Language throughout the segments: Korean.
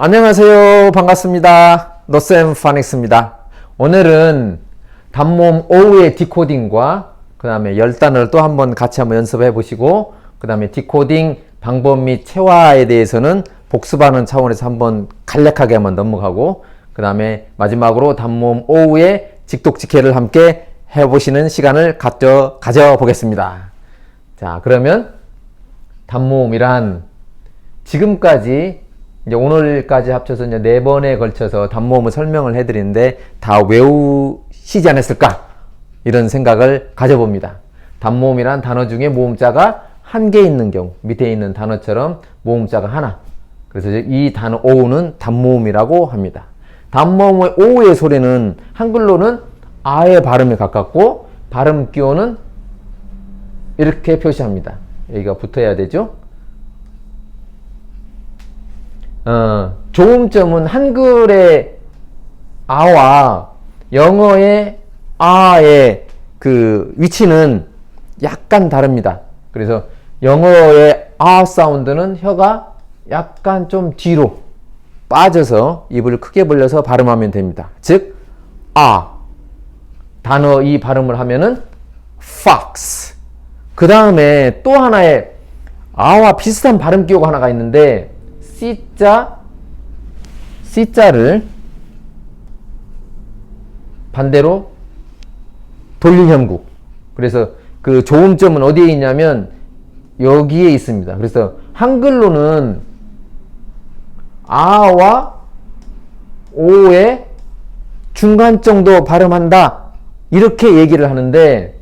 안녕하세요. 반갑습니다. 노쌤 파닉스입니다. 오늘은 단모음 오후의 디코딩과 그 다음에 열단을 또 한번 같이 한번 연습해 보시고 그 다음에 디코딩 방법 및 체화에 대해서는 복습하는 차원에서 한번 간략하게 한번 넘어가고 그 다음에 마지막으로 단모음 오후의 직독직해를 함께 해보시는 시간을 가져, 가져보겠습니다. 자, 그러면 단모음이란 지금까지 이제 오늘까지 합쳐서 이제 네 번에 걸쳐서 단모음을 설명을 해드리는데 다 외우시지 않았을까? 이런 생각을 가져봅니다. 단모음이란 단어 중에 모음자가 한 개 있는 경우, 밑에 있는 단어처럼 모음자가 하나. 그래서 이 단어 오우는 단모음이라고 합니다. 단모음의 오우의 소리는 한글로는 아의 발음에 가깝고 발음 기호는 이렇게 표시합니다. 여기가 붙어야 되죠. 어, 조음점은 한글의 아와 영어의 아의 그 위치는 약간 다릅니다. 그래서 영어의 아 사운드는 혀가 약간 좀 뒤로 빠져서 입을 크게 벌려서 발음하면 됩니다. 즉, 아. 단어 이 발음을 하면은 fox. 그 다음에 또 하나의 아와 비슷한 발음 기호가 하나가 있는데 C자, C자를 반대로 돌린 형국. 그래서 그 조음점은 어디에 있냐면 여기에 있습니다. 그래서 한글로는 아와 오의 중간 정도 발음한다. 이렇게 얘기를 하는데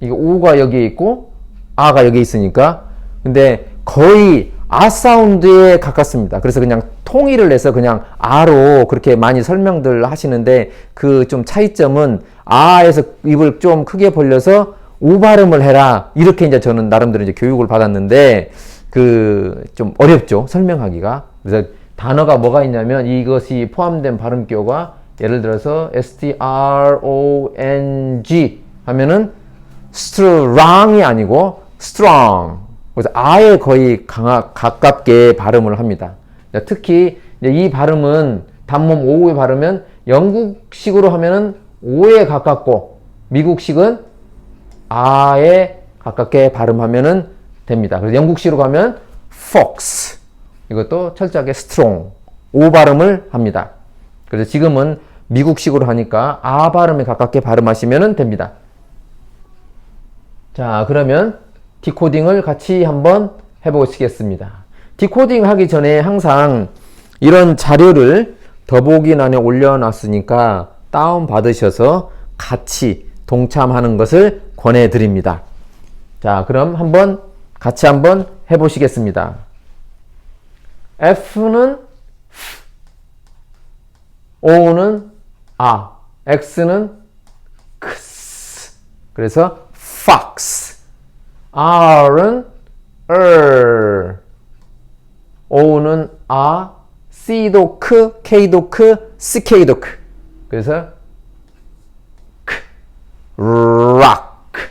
이게 오가 여기에 있고 아가 여기 있으니까 근데 거의 아 사운드에 가깝습니다. 그래서 그냥 통일을 해서 그냥 아로 그렇게 많이 설명들 하시는데 그 좀 차이점은 아에서 입을 좀 크게 벌려서 오 발음을 해라. 이렇게 이제 저는 나름대로 이제 교육을 받았는데 그 좀 어렵죠. 설명하기가. 그래서 단어가 뭐가 있냐면 이것이 포함된 발음 기호가 예를 들어서 S T R O N G 하면은 strong이 아니고 strong. 그래서 아예 거의 강하, 가깝게 발음을 합니다. 특히 이 발음은 단몸 오에 발음은 영국식으로 하면은 오에 가깝고 미국식은 아에 가깝게 발음하면은 됩니다. 그래서 영국식으로 가면 fox 이것도 철저하게 strong 오 발음을 합니다. 그래서 지금은 미국식으로 하니까 아 발음에 가깝게 발음하시면 됩니다. 자, 그러면 디코딩을 같이 한번 해보시겠습니다. 디코딩 하기 전에 항상 이런 자료를 더보기란에 올려놨으니까 다운 받으셔서 같이 동참하는 것을 권해드립니다. 자, 그럼 한번 같이 한번 해보시겠습니다. F는 O는 아, X는 X. 그래서 fox. R은 er. O는 아, C도 크, K도 크, CK도 크. 그래서 크, rock.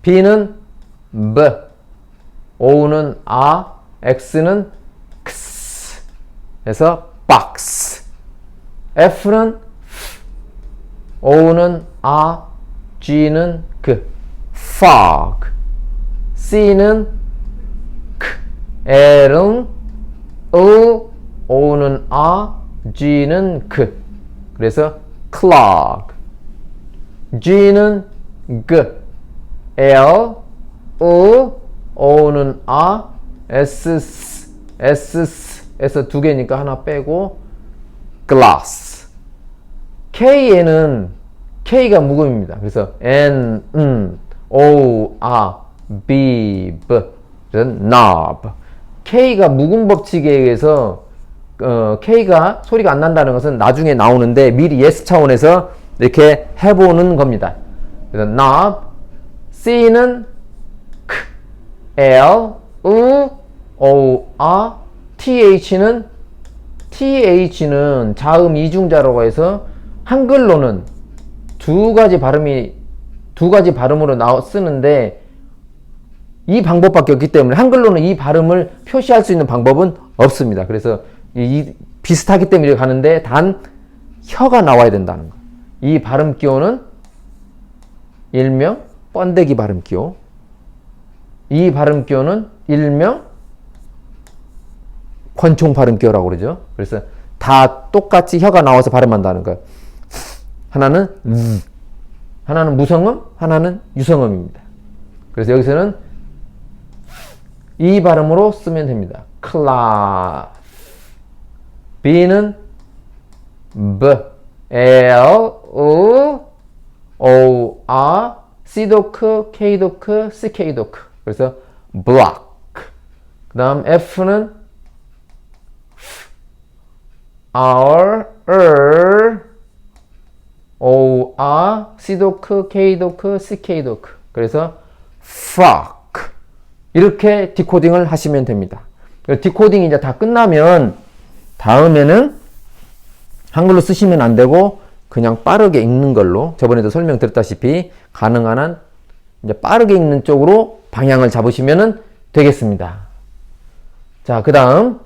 B는 B. O는 아, X는 X. 그래서 box. F는 F. O는 아, G는 그. fog. C는 크. L은 으. O는 아. G는 그. 그래서 clog. G는 그. L. 으. O는 아. S. S. S. 에서 두 개니까 하나 빼고 glass. K에는 K가 묵음입니다. 그래서 N, N, O, A, B, B. 그래서 knob. K가 묵음 법칙에 의해서 어, K가 소리가 안 난다는 것은 나중에 나오는데 미리 예스 차원에서 이렇게 해보는 겁니다. 그래서 knob. C는 K, L, U, O, A, TH는 TH는 자음 이중자라고 해서 한글로는 두 가지 발음이 두 가지 발음으로 나와 쓰는데 이 방법밖에 없기 때문에 한글로는 이 발음을 표시할 수 있는 방법은 없습니다. 그래서 이 비슷하기 때문에 가는데 단 혀가 나와야 된다는 거. 이 발음 기호는 일명 번데기 발음 기호. 이 발음 기호는 일명 권총 발음 기호라고 그러죠. 그래서 다 똑같이 혀가 나와서 발음한다는 거예요. 하나는 음, 하나는 무성음, 하나는 유성음입니다. 그래서 여기서는 이 발음으로 쓰면 됩니다. 클라. B는 B. L O O R C 도크 K 도크 C K 도크 그래서 block. 그 다음 F는 R R O R C 도크 K 도크 C K 도크 그래서 frog 이렇게 디코딩을 하시면 됩니다. 디코딩이 이제 다 끝나면 다음에는 한글로 쓰시면 안 되고 그냥 빠르게 읽는 걸로 저번에도 설명드렸다시피 가능한 한 이제 빠르게 읽는 쪽으로 방향을 잡으시면 되겠습니다. 자, 그 다음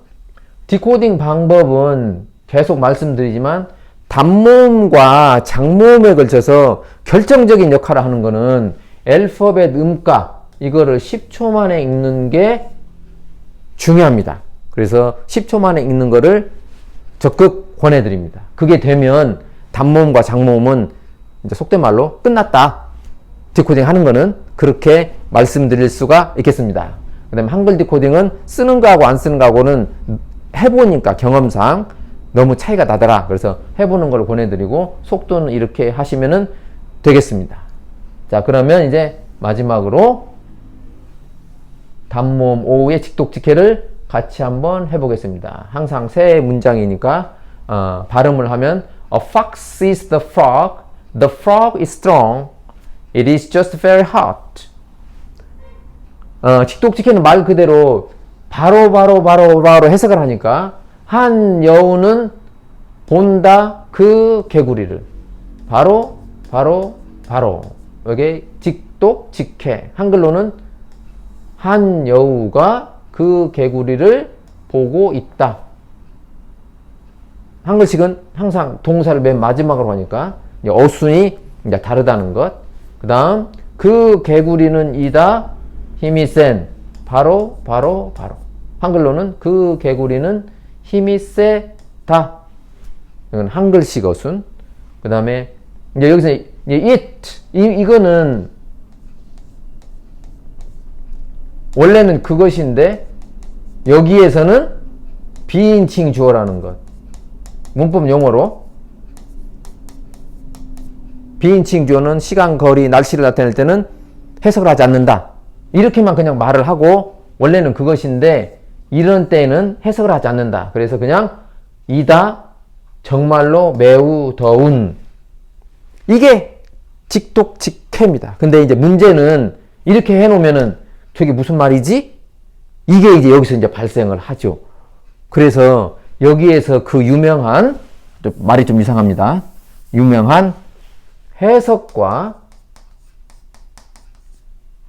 디코딩 방법은 계속 말씀드리지만 단모음과 장모음에 걸쳐서 결정적인 역할을 하는 거는 알파벳 음가 이거를 10초 만에 읽는 게 중요합니다. 그래서 10초 만에 읽는 거를 적극 권해드립니다. 그게 되면 단모음과 장모음은 이제 속된 말로 끝났다. 디코딩 하는 거는 그렇게 말씀드릴 수가 있겠습니다. 그 다음에 한글 디코딩은 쓰는 거하고 안 쓰는 거하고는 해보니까 경험상 너무 차이가 나더라. 그래서 해보는 걸 권해드리고 속도는 이렇게 하시면 되겠습니다. 자, 그러면 이제 마지막으로 단모음 오후의 직독직해를 같이 한번 해보겠습니다. 항상 새 문장이니까 어, 발음을 하면 A fox is the frog. The frog is strong. It is just very hot. 어, 직독직해는 말 그대로 바로 바로 바로 바로 해석을 하니까 한 여우는 본다 그 개구리를 바로 바로 바로 여기 직독 직해 한글로는 한 여우가 그 개구리를 보고 있다. 한글식은 항상 동사를 맨 마지막으로 하니까 어순이 이제 다르다는 것. 그 다음 그 개구리는 이다 힘이 센 바로 바로 바로 한글로는 그 개구리는 힘이 세다. 이건 한글식 어순. 그 다음에 이제 여기서 이제 it 이 이거는 원래는 그것인데 여기에서는 비인칭 주어라는 것. 문법 용어로 비인칭 주어는 시간, 거리, 날씨를 나타낼 때는 해석을 하지 않는다. 이렇게만 그냥 말을 하고 원래는 그것인데 이런 때는 해석을 하지 않는다. 그래서 그냥 이다 정말로 매우 더운 이게 직독직해입니다. 근데 이제 문제는 이렇게 해놓으면은 저게 무슨 말이지? 이게 이제 여기서 이제 발생을 하죠. 그래서 여기에서 그 유명한 말이 좀 이상합니다. 유명한 해석과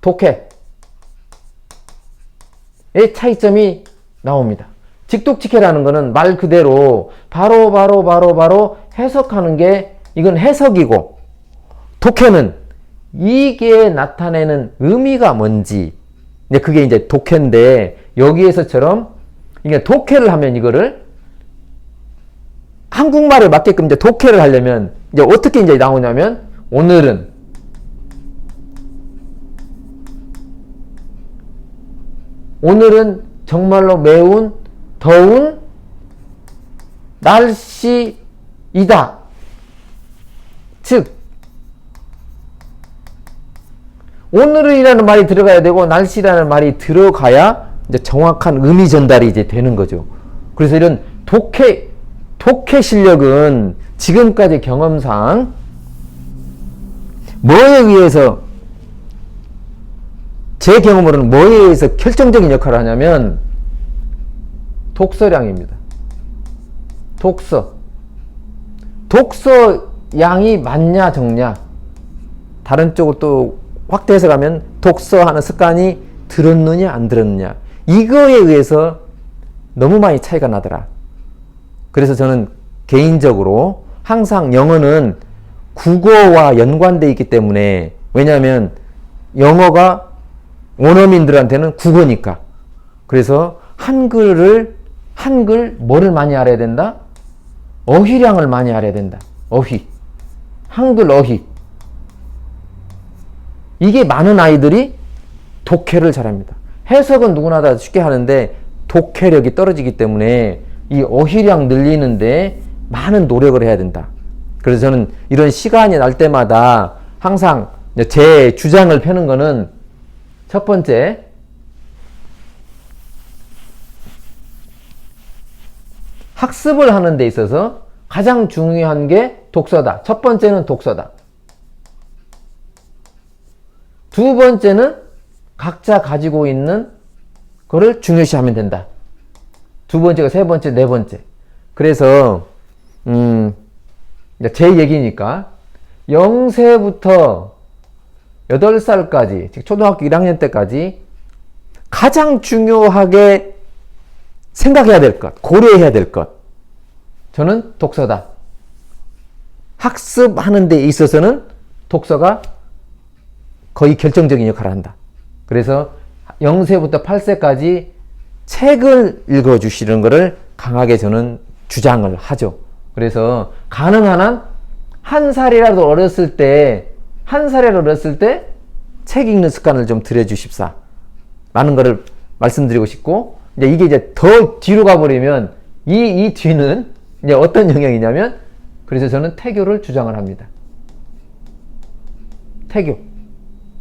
독해의 차이점이 나옵니다. 직독직해라는 것은 말 그대로 바로 바로 바로 바로 해석하는 게 이건 해석이고 독해는 이게 나타내는 의미가 뭔지 이제 그게 이제 독해인데 여기에서처럼 이게 독해를 하면 이거를 한국말을 맞게끔 이제 독해를 하려면 이제 어떻게 이제 나오냐면 오늘은 오늘은 정말로 매운 더운 날씨이다. 즉 오늘이라는 말이 들어가야 되고 날씨라는 말이 들어가야 이제 정확한 의미 전달이 이제 되는 거죠. 그래서 이런 독해 독해 실력은 지금까지 경험상 뭐에 의해서 제 경험으로는 뭐에 의해서 결정적인 역할을 하냐면 독서량입니다. 독서. 독서 양이 많냐 적냐. 다른 쪽으로 또 확대해서 가면 독서하는 습관이 들었느냐 안 들었느냐. 이거에 의해서 너무 많이 차이가 나더라. 그래서 저는 개인적으로 항상 영어는 국어와 연관돼 있기 때문에 왜냐하면 영어가 원어민들한테는 국어니까 그래서 한글을 한글 뭐를 많이 알아야 된다? 어휘량을 많이 알아야 된다. 어휘. 한글 어휘. 이게 많은 아이들이 독해를 잘합니다. 해석은 누구나 다 쉽게 하는데 독해력이 떨어지기 때문에 이 어휘량 늘리는데 많은 노력을 해야 된다. 그래서 저는 이런 시간이 날 때마다 항상 제 주장을 펴는 거는 첫 번째 학습을 하는 데 있어서 가장 중요한 게 독서다. 첫 번째는 독서다. 두 번째는 각자 가지고 있는 거를 중요시하면 된다. 두 번째가 세 번째, 네 번째. 그래서 음, 제 얘기니까 0세부터 8살까지, 즉 초등학교 1학년 때까지 가장 중요하게 생각해야 될 것, 고려해야 될 것. 저는 독서다. 학습하는 데 있어서는 독서가 거의 결정적인 역할을 한다. 그래서 0세부터 8세까지 책을 읽어주시는 것을 강하게 저는 주장을 하죠. 그래서 가능한 한 한 살이라도 어렸을 때, 한 살이라도 어렸을 때 책 읽는 습관을 좀 들여주십사. 라는 것을 말씀드리고 싶고, 이제 이게 이제 더 뒤로 가버리면 이, 이 뒤는 이제 어떤 영향이냐면, 그래서 저는 태교를 주장을 합니다. 태교.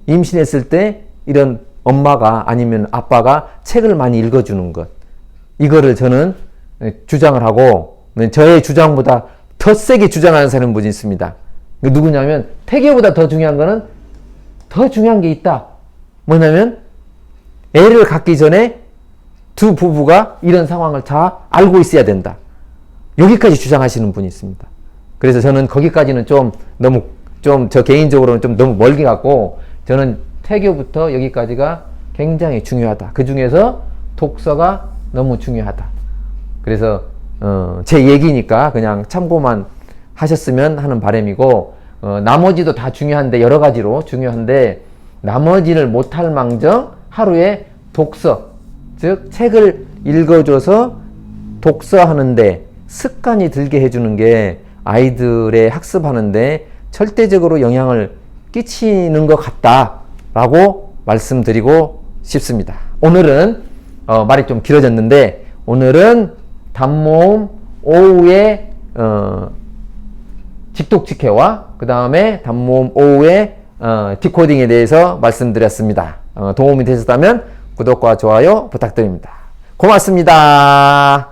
임신했을 때 이런 엄마가 아니면 아빠가 책을 많이 읽어주는 것. 이거를 저는 주장을 하고, 저의 주장보다 더 세게 주장하는 사람은 분이 있습니다. 그 누구냐면, 태교보다 더 중요한 거는 더 중요한 게 있다. 뭐냐면, 애를 갖기 전에 두 부부가 이런 상황을 다 알고 있어야 된다. 여기까지 주장하시는 분이 있습니다. 그래서 저는 거기까지는 좀 너무 좀 저 개인적으로는 좀 너무 멀게 갔고 저는 태교부터 여기까지가 굉장히 중요하다. 그 중에서 독서가 너무 중요하다. 그래서 어, 제 얘기니까 그냥 참고만 하셨으면 하는 바람이고 어, 나머지도 다 중요한데 여러 가지로 중요한데 나머지를 못할 망정 하루에 독서 즉 책을 읽어줘서 독서하는데 습관이 들게 해주는 게 아이들의 학습하는데 절대적으로 영향을 끼치는 것 같다라고 말씀드리고 싶습니다. 오늘은 어, 말이 좀 길어졌는데 오늘은 단모음 오후에 어, 직독직해와 그 다음에 단모음 오후에 어, 디코딩에 대해서 말씀드렸습니다. 어, 도움이 되셨다면 구독과 좋아요 부탁드립니다. 고맙습니다.